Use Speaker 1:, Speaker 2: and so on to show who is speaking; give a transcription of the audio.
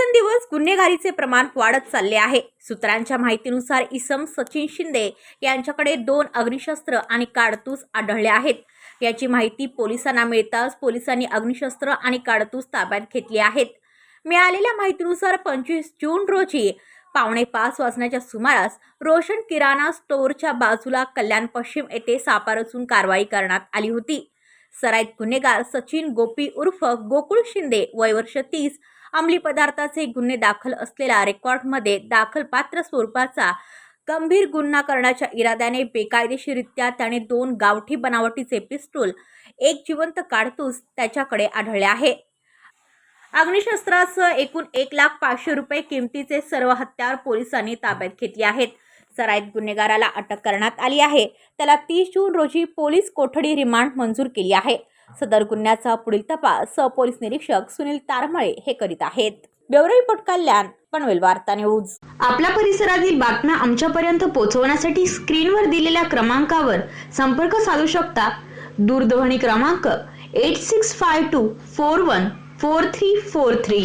Speaker 1: दिवसेंदिवस गुन्हेगारीचे प्रमाण वाढत चालले आहे. सूत्रांच्या माहितीनुसार इसम सचिन शिंदे यांच्याकडे दोन अग्निशस्त्र आणि काडतूस आढळले आहेत. याची माहिती पोलिसांना मिळताच पोलिसांनी अग्निशस्त्र आणि काडतूस ताब्यात घेतली आहेत. मिळालेल्या माहितीनुसार पंचवीस जून रोजी पावणे पाच वाजण्याच्या सुमारास रोशन किराणा स्टोअरच्या बाजूला कल्याण पश्चिम येथे सापा रचून कारवाई करण्यात आली होती. सराईत गुन्हेगार सचिन गोपी उर्फ गोकुळ शिंदे वय वर्ष तीस अंमली पदार्थाचे गुन्हे दाखल असलेल्या रेकॉर्डमध्ये दाखल पात्र स्वरूपाचा गंभीर गुन्हा करण्याच्या इराद्याने बेकायदेशीरित्या त्याने दोन गावठी बनावटीचे पिस्तूल एक जिवंत काडतूस त्याच्याकडे आढळले आहे. अग्निशस्त्रासह एकूण एक लाख पाचशे रुपये किमतीचे सर्व हत्यार पोलिसांनी ताब्यात घेतली आहेत. सराईत गुन्हेगाराला अटक करण्यात आली आहे. त्याला तीस जून रोजी पोलीस कोठडी रिमांड मंजूर केली आहे. सदर गुन्ह्याचा पुढील तपास पोलीस निरीक्षक सुनील तारमळे हे करीत आहेत. ब्युरो रिपोर्ट कल्याण पनवेल वार्ता न्यूज.
Speaker 2: आपल्या परिसरातील बातम्या आमच्यापर्यंत पोहोचवण्यासाठी स्क्रीनवर दिलेल्या क्रमांकावर संपर्क साधू शकता. दूरध्वनी क्रमांक eight six five two four one four three four three